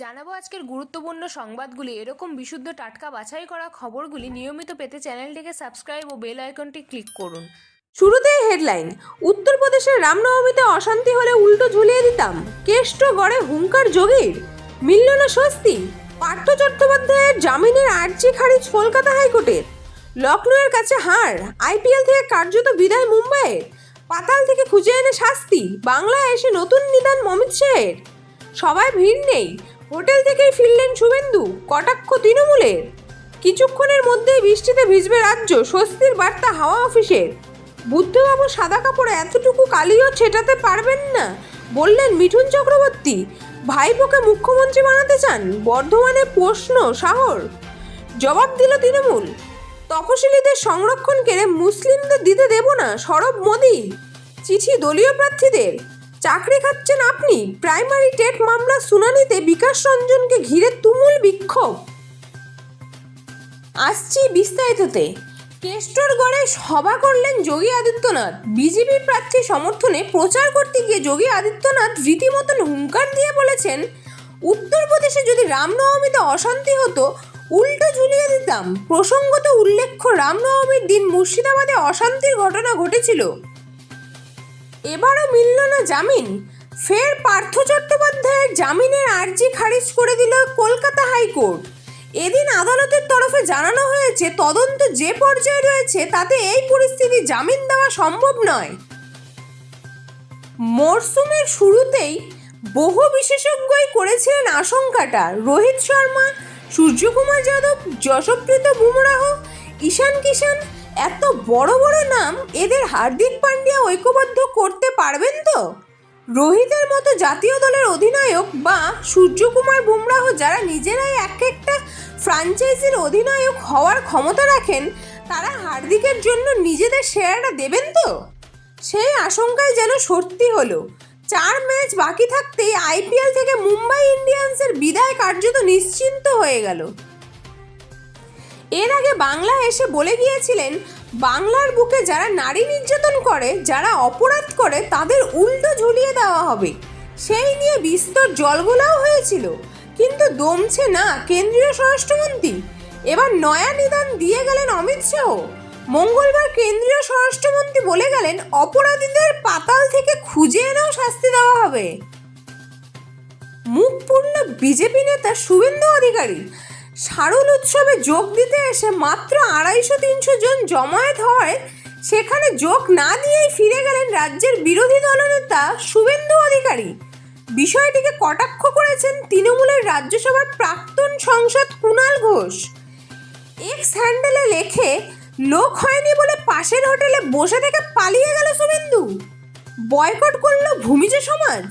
জানাব আজকের গুরুত্বপূর্ণ সংবাদগুলি। এরকম বিশুদ্ধ টাটকা বাছাই করা খবরগুলি নিয়মিত পেতে চ্যানেলটিকে সাবস্ক্রাইব ও বেল আইকনটি ক্লিক করুন। শুরুতেই হেডলাইন উত্তরপ্রদেশের রামনবমীতে অশান্তি হলে উল্টো ঝুলিয়ে দিতাম। কেষ্ট গড়ে হুঙ্কার যোগীর। মিলল না স্বস্তি। পার্থ চট্টোপাধ্যায়ের জামিনের আর্জি খারিজ কলকাতা হাইকোর্টের। লখনৌয়ের কাছে হার, আইপিএল থেকে কার্যত বিদায় মুম্বাইয়ের। পাতাল থেকে খুঁজে এনে শাস্তি, বাংলায় এসে নতুন নিদান অমিত শাহের সবাই ভিড় নেই হোটেল থেকেই ফিরলেন শুভেন্দু, কটাক্ষ তৃণমূলের। কিছুক্ষণের মধ্যেই বৃষ্টিতে ভিজবে রাজ্য, স্বস্তির বার্তা হাওয়া অফিসের। বুদ্ধবাবু সাদা কাপড়ে এতটুকু কালিও ছেটাতে পারবেন না, বললেন মিঠুন চক্রবর্তী। ভাইপোকে মুখ্যমন্ত্রী বানাতে চান? বর্ধমানে প্রশ্ন শাহর জবাব দিল তৃণমূল। তপশিলীদের সংরক্ষণ কেড়ে মুসলিমদের দিতে দেব না, সরব মোদি। চিঠি দলীয় প্রার্থীদের। চাকরি খাচ্ছেন আপনি? প্রাইমারি টেট মামলা শুনানিতে বিকাশ রঞ্জনকে ঘিরে তুমুল বিক্ষোভ। আসছি বিস্তারিততে। কেষ্টরগড়ে সভা করলেন যোগী আদিত্যনাথ। বিজেপি প্রার্থী সমর্থনে প্রচার করতে গিয়ে যোগী আদিত্যনাথ রীতিমতন হুঙ্কার দিয়ে বলেছেন উত্তরপ্রদেশে যদি রামনবমীতে অশান্তি হতো, উল্টো ঝুলিয়ে দিতাম। প্রসঙ্গত উল্লেখ্য, রামনবমীর দিন মুর্শিদাবাদে অশান্তির ঘটনা ঘটেছিল। এবারও মিলল না জামিন। ফের পার্থ চট্টোপাধ্যায়ের জামিনের আর্জি খারিজ করে দিল কলকাতা হাইকোর্ট। এদিন আদালতের তরফে জানানো হয়েছে, তদন্ত যে পর্যায়ে রয়েছে, তাতে এই পরিস্থিতি জামিন দেওয়া সম্ভব নয়। মরশুমের শুরুতেই বহু বিশেষজ্ঞই করেছিলেন আশঙ্কাটা। রোহিত শর্মা, সূর্যকুমার যাদব, যশপ্রীত বুমরাহ, ঈশান কিষান এত বড় বড় নাম এদের হার্দিক পান্ডিয়া ঐক্যবদ্ধ করতে পারবেন তো? রোহিতের মতো জাতীয় দলের অধিনায়ক বা সূর্যকুমার বুমরাহ যারা নিজেরাই এক একটা ফ্রাঞ্চাইজির অধিনায়ক হওয়ার ক্ষমতা রাখেন, তারা হার্দিকের জন্য নিজেদের শেয়ারটা দেবেন তো? সেই আশঙ্কায় যেন সত্যি হলো, চার ম্যাচ বাকি থাকতেই আইপিএল থেকে মুম্বাই ইন্ডিয়ান্সের বিদায় কার্যত নিশ্চিন্ত হয়ে গেল। এর আগে বাংলা এসে বলে গিয়েছিলেন, বাংলার বুকে যারা নারী নির্যাতন করে, যারা অপরাধ করে, তাদের উল্টো ঝুলিয়ে দেওয়া হবে। সেই নিয়ে বিস্তর জলগোলাও হয়েছিল। কিন্তু দমছে না কেন্দ্রীয় স্বরাষ্ট্রমন্ত্রী। এবার নয়া নিদান দিয়ে গেলেন অমিত শাহ। মঙ্গলবার কেন্দ্রীয় স্বরাষ্ট্রমন্ত্রী বলে গেলেন, অপরাধীদের পাতাল থেকে খুঁজে এনেও শাস্তি দেওয়া হবে। মুখ পুরল বিজেপি নেতা শুভেন্দু অধিকারী। শারুল উৎসবে যোগ দিতে এসে মাত্র আড়াইশো তিনশো জন জমায়েত হওয়ায় সেখানে যোগ না দিয়েই ফিরে গেলেন রাজ্যের বিরোধী দলনেতা শুভেন্দু অধিকারী। বিষয়টিকে কটাক্ষ করেছেন তৃণমূলের রাজ্যসভার প্রাক্তন সংসদ কুণাল ঘোষ। এক্স হ্যান্ডেলে লেখে, লোক হয়নি বলে পাশের হোটেলে বসে থেকে পালিয়ে গেল শুভেন্দু। বয়কট করল ভূমিজ সমাজ।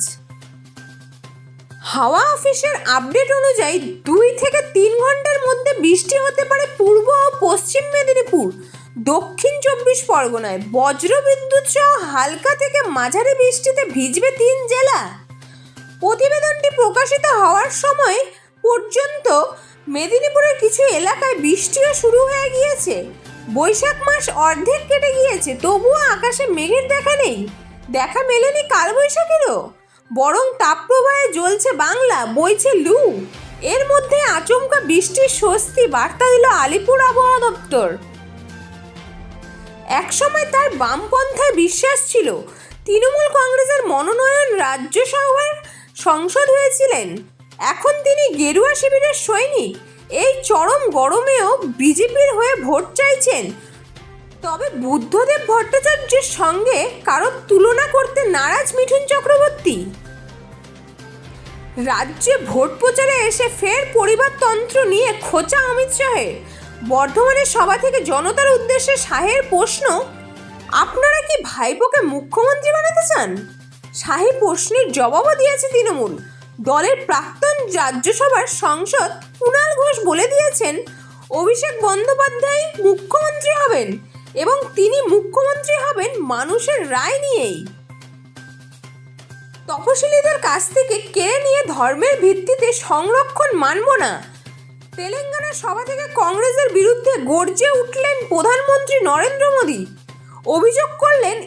হাওয়া অফিসের আপডেট অনুযায়ী দুই থেকে তিন ঘণ্টার মধ্যে বৃষ্টি হতে পারে পূর্ব ও পশ্চিম মেদিনীপুর। দক্ষিণ চব্বিশ পরগনায় বজ্রবিদ্যুৎ সহ হালকা থেকে মাঝারি বৃষ্টিতে ভিজবে তিন জেলা। প্রতিবেদনটি প্রকাশিত হওয়ার সময় পর্যন্ত মেদিনীপুরের কিছু এলাকায় বৃষ্টিও শুরু হয়ে গিয়েছে। বৈশাখ মাস অর্ধেক কেটে গিয়েছে, তবুও আকাশে মেঘের দেখা নেই। দেখা মেলেনি কালবৈশাখীরও। বরং তাপপ্রবাহে জ্বলছে বাংলা, বইছে লু। এর মধ্যে আচমকা বৃষ্টির স্বস্তি, বার্তা দিল আলিপুর আবহাওয়া দপ্তর। একসময় তার বামপন্থায় বিশ্বাস ছিল। তৃণমূল কংগ্রেসের মনোনয়ন রাজ্যসভার সংসদ হয়েছিলেন। এখন তিনি গেরুয়া শিবিরের সৈনিক। এই চরম গরমেও বিজেপির হয়ে ভোট চাইছেন তবে বুদ্ধদেব ভট্টাচার্যের সঙ্গে কারোর তুলনা করতে নারাজ মিঠুন চক্রবর্তী। রাজ্যে ভোট প্রচারে এসে ফের পরিবারতন্ত্র নিয়ে খোঁচা অমিত শাহের। বর্ধমানের সভা থেকে জনতার উদ্দেশ্যে শাহের প্রশ্ন, আপনারা কি ভাইপোকে মুখ্যমন্ত্রী বানাতে চান? শাহী প্রশ্নের জবাবও দিয়েছে তৃণমূল। দলের প্রাক্তন রাজ্যসভার সংসদ কুণাল ঘোষ বলে দিয়েছেন, অভিষেক বন্দ্যোপাধ্যায় মুখ্যমন্ত্রী হবেন। এবং তিনি মুখ্যমন্ত্রী হবেন মানুষের রায় নিয়েই। তপশিলীদের কাছ থেকে কেড়ে নিয়ে ধর্মের ভিত্তিতে সংরক্ষণ মানব না? তেলেঙ্গানার সভা থেকে কংগ্রেসের বিরুদ্ধে গর্জে উঠলেন প্রধানমন্ত্রী নরেন্দ্র মোদী। অভিযোগ করলেন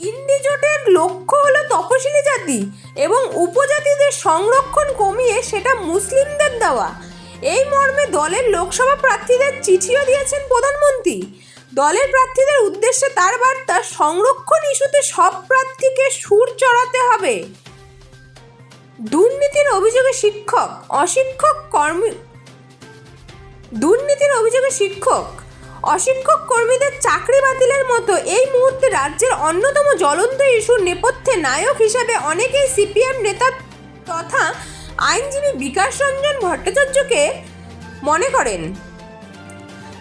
ইন্ডিজোটের লক্ষ্য হলো তপশিলি জাতি এবং উপজাতিদের সংরক্ষণ কমিয়ে সেটা মুসলিমদের দেওয়া। এই মর্মে দলের লোকসভা প্রার্থীদের চিঠিও দিয়েছেন প্রধানমন্ত্রী। দলের প্রার্থীদের উদ্দেশ্যে তার বার্তা, সংরক্ষণ ইস্যুতে সব প্রার্থীকে সুর চড়াতে হবে। দুর্নীতির অভিযোগে শিক্ষক, অশিক্ষক কর্মী, দুর্নীতির অভিযোগে শিক্ষক, অশিক্ষক কর্মীদের চাকরি বাতিলের মতো এই মুহূর্তে রাজ্যের অন্যতম জ্বলন্ত ইস্যুর নেপথ্যে নায়ক হিসাবে অনেকেই সিপিএম নেতা তথা আইনজীবী বিকাশ রঞ্জন ভট্টাচার্যকে মনে করেন।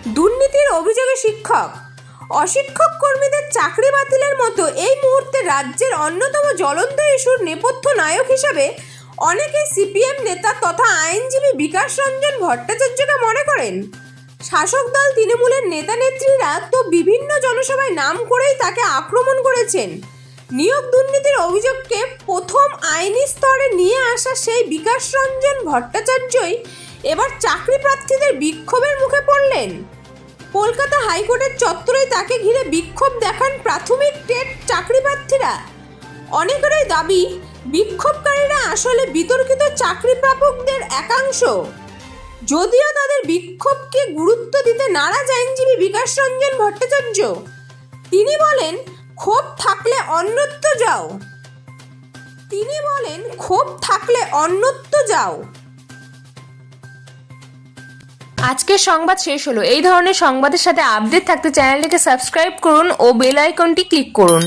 দুর্নীতির অভিযোগে শিক্ষক। অশিক্ষক কর্মীদের চাকরি বাতিলের মতো এই মুহূর্তে রাজ্যের অন্যতম জ্বলন্ত ইস্যুর নেপথ্য নায়ক হিসাবে অনেকেই সিপিএম নেতা তথা আইনজীবী বিকাশ রঞ্জন ভট্টাচার্যকে মনে করেন। শাসক দল তৃণমূলের নেতা নেত্রীরা তো বিভিন্ন জনসভায় নাম করেই তাকে আক্রমণ করেছেন। নিয়োগ দুর্নীতির অভিযোগকে প্রথম আইনি স্তরে নিয়ে আসা সেই বিকাশ রঞ্জন ভট্টাচার্যই এবার চাকরি প্রার্থীদের বিক্ষোভের মুখে পড়লেন। কলকাতা হাইকোর্টের চত্বরে তাকে ঘিরে বিক্ষোভ দেখান প্রাথমিক টেট চাকরি প্রার্থীরা অনেকেরই দাবি, বিক্ষোভকারীরা আসলে বিতর্কিত চাকরি প্রাপকদের একাংশ। যদিও তাদের বিক্ষোভকে গুরুত্ব দিতে নারাজ আইনজীবী বিকাশ রঞ্জন ভট্টাচার্য। তিনি বলেন, ক্ষোভ থাকলে অন্যত্র যাও। তিনি বলেন, ক্ষোভ থাকলে অন্যত্র যাও। আজকের সংবাদ শেষ হলো। এই ধরনের সংবাদের সাথে আপডেট থাকতে চ্যানেলটিকে সাবস্ক্রাইব করুন ও বেল আইকনটি ক্লিক করুন।